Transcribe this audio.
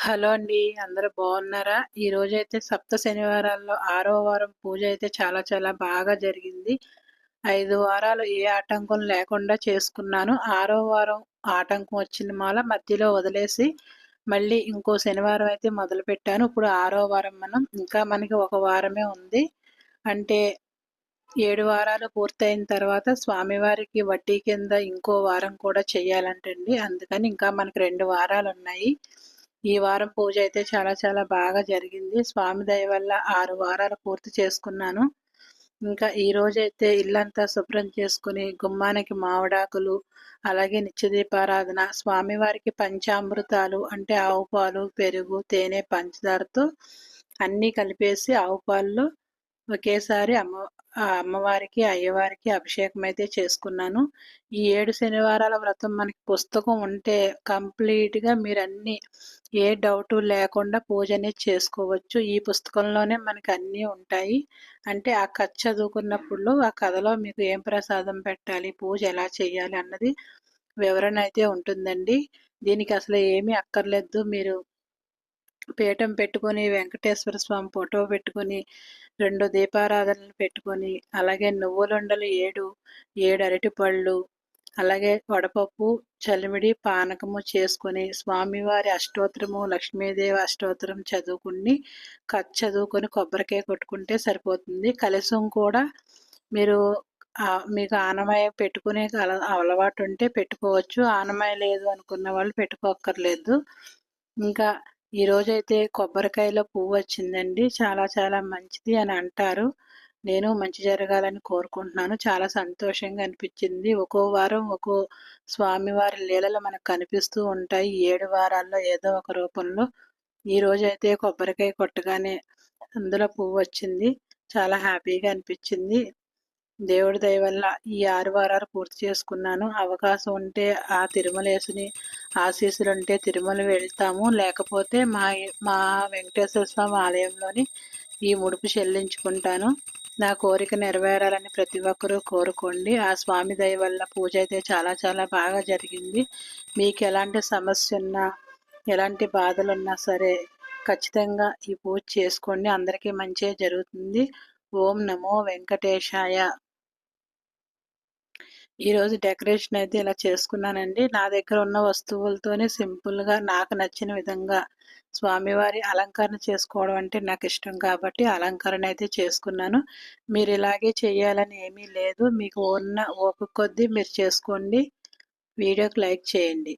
Hello అండి అందరూ బాగున్నారా? ఈ అయితే సప్త శనివారాల్లో ఆరో వారం పూజ అయితే చాలా చాలా బాగా జరిగింది. ఐదు వారాలు ఏ ఆటంకం లేకుండా చేసుకున్నాను. ఆరో వారం ఆటంకం వచ్చిన మాల మధ్యలో వదిలేసి మళ్ళీ ఇంకో శనివారం అయితే మొదలు పెట్టాను ఇప్పుడు ఆరో వారం మనం ఇంకా మనకి ఒక వారమే ఉంది. అంటే ఏడు వారాలు పూర్తయిన తర్వాత స్వామివారికి వడ్డీ కింద ఇంకో వారం కూడా చేయాలంటండి. అందుకని ఇంకా మనకి రెండు వారాలు ఉన్నాయి. ఈ వారం పూజ అయితే చాలా చాలా బాగా జరిగింది. స్వామి దయ వల్ల ఆరు వారాలు పూర్తి చేసుకున్నాను. ఇంకా ఈ రోజైతే ఇల్లంతా శుభ్రం చేసుకుని గుమ్మానికి మావిడాకులు అలాగే నిత్యదీపారాధన స్వామివారికి పంచామృతాలు అంటే ఆవు పాలు పెరుగు తేనె పంచదారతో అన్నీ కలిపేసి ఆవు పాలు ఒకేసారి అమ్మ ఆ అమ్మవారికి అయ్యవారికి అభిషేకం అయితే చేసుకున్నాను. ఈ ఏడు శనివారాల వ్రతం మనకి పుస్తకం ఉంటే కంప్లీట్గా మీరు అన్ని ఏ డౌట్ లేకుండా పూజ అనేది చేసుకోవచ్చు. ఈ పుస్తకంలోనే మనకి అన్నీ ఉంటాయి. అంటే ఆ కథ చదువుకున్నప్పుడు ఆ కథలో మీకు ఏం ప్రసాదం పెట్టాలి పూజ ఎలా చేయాలి అన్నది వివరణ అయితే ఉంటుందండి. దీనికి అసలు ఏమీ అక్కర్లేదు. మీరు పీఠం పెట్టుకొని వెంకటేశ్వర స్వామి ఫోటో పెట్టుకొని రెండు దీపారాధనలు పెట్టుకొని అలాగే నువ్వులుండలు ఏడు ఏడు అరటిపళ్ళు అలాగే వడపప్పు చలిమిడి పానకము చేసుకొని స్వామివారి అష్టోత్తరము లక్ష్మీదేవి అష్టోత్తరం చదువుకుని కథ చదువుకొని కొబ్బరికాయ కొట్టుకుంటే సరిపోతుంది. కలసం కూడా మీరు మీకు ఆనమాయ పెట్టుకునే అలవాటు ఉంటే పెట్టుకోవచ్చు. ఆనమాయ లేదు అనుకున్న వాళ్ళు పెట్టుకోక్కర్లేదు. ఇంకా ఈరోజైతే కొబ్బరికాయలో పువ్వు వచ్చిందండి. చాలా చాలా మంచిది అని అంటారు. నేను మంచి జరగాలని కోరుకుంటున్నాను. చాలా సంతోషంగా అనిపించింది. ఒక్కో వారం ఒక్కో స్వామివారి లీలలు మనకు కనిపిస్తూ ఉంటాయి. ఏడు వారాల్లో ఏదో ఒక రూపంలో. ఈ రోజైతే కొబ్బరికాయ కొట్టగానే అందులో పువ్వు వచ్చింది. చాలా హ్యాపీగా అనిపించింది. దేవుడి దయ వల్ల ఈ ఆరు వారాలు పూర్తి చేసుకున్నాను. అవకాశం ఉంటే ఆ తిరుమలేసుని ఆశీస్సులు ఉంటే తిరుమల వెళ్తాము. లేకపోతే మా మా వెంకటేశ్వర స్వామి ఆలయంలోని ఈ ముడుపు చెల్లించుకుంటాను. నా కోరిక నెరవేరాలని ప్రతి ఒక్కరూ కోరుకోండి. ఆ స్వామి దయ వల్ల పూజ అయితే చాలా చాలా బాగా జరిగింది. మీకు ఎలాంటి సమస్య ఉన్నా ఎలాంటి బాధలు ఉన్నా సరే ఖచ్చితంగా ఈ పూజ చేసుకోండి. అందరికీ మంచిగా జరుగుతుంది. ఓం నమో వెంకటేశాయ. ఈరోజు డెకరేషన్ అయితే ఇలా చేసుకున్నానండి. నా దగ్గర ఉన్న వస్తువులతోనే సింపుల్గా నాకు నచ్చిన విధంగా స్వామివారి అలంకరణ చేసుకోవడం అంటే నాకు ఇష్టం కాబట్టి అలంకరణ అయితే చేసుకున్నాను. మీరు ఇలాగే చేయాలని ఏమీ లేదు. మీకు ఉన్న ఓపిక కొద్దీ మీరు చేసుకోండి. వీడియోకి లైక్ చేయండి.